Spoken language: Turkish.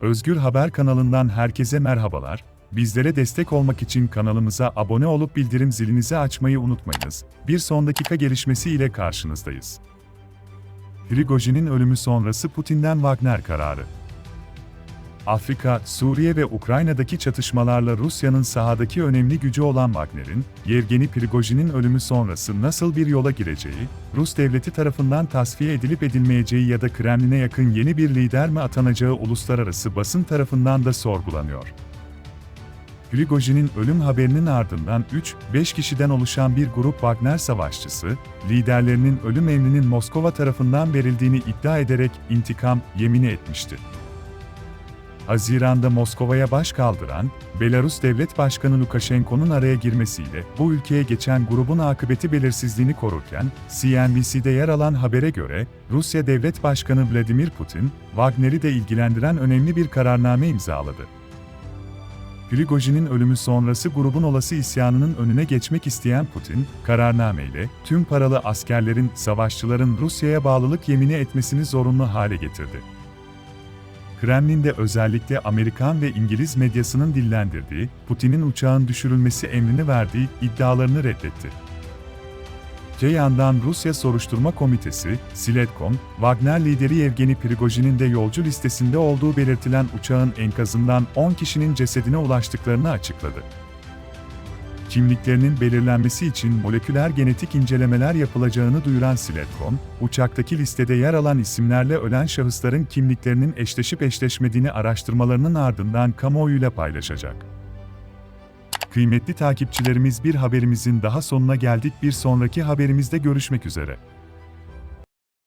Özgür Haber kanalından herkese merhabalar. Bizlere destek olmak için kanalımıza abone olup bildirim zilinizi açmayı unutmayınız. Bir son dakika gelişmesi ile karşınızdayız. Prigojin'in ölümü sonrası Putin'den Wagner kararı. Afrika, Suriye ve Ukrayna'daki çatışmalarla Rusya'nın sahadaki önemli gücü olan Wagner'in, Yevgeni Prigojin'in ölümü sonrası nasıl bir yola gireceği, Rus devleti tarafından tasfiye edilip edilmeyeceği ya da Kremlin'e yakın yeni bir lider mi atanacağı uluslararası basın tarafından da sorgulanıyor. Prigojin'in ölüm haberinin ardından 3-5 kişiden oluşan bir grup Wagner savaşçısı, liderlerinin ölüm emrinin Moskova tarafından verildiğini iddia ederek intikam yemini etmişti. Haziran'da Moskova'ya baş kaldıran, Belarus Devlet Başkanı Lukashenko'nun araya girmesiyle bu ülkeye geçen grubun akıbeti belirsizliğini korurken, CNBC'de yer alan habere göre, Rusya Devlet Başkanı Vladimir Putin, Wagner'i de ilgilendiren önemli bir kararname imzaladı. Prigojin'in ölümü sonrası grubun olası isyanının önüne geçmek isteyen Putin, kararnameyle tüm paralı askerlerin, savaşçıların Rusya'ya bağlılık yemini etmesini zorunlu hale getirdi. Kremlin'de özellikle Amerikan ve İngiliz medyasının dillendirdiği, Putin'in uçağın düşürülmesi emrini verdiği iddialarını reddetti. Öte yandan Rusya Soruşturma Komitesi, Siletkom, Wagner lideri Yevgeni Prigojin'in de yolcu listesinde olduğu belirtilen uçağın enkazından 10 kişinin cesedine ulaştıklarını açıkladı. Kimliklerinin belirlenmesi için moleküler genetik incelemeler yapılacağını duyuran Siletkom, uçaktaki listede yer alan isimlerle ölen şahısların kimliklerinin eşleşip eşleşmediğini araştırmalarının ardından kamuoyuyla paylaşacak. Kıymetli takipçilerimiz bir haberimizin daha sonuna geldik. Bir sonraki haberimizde görüşmek üzere.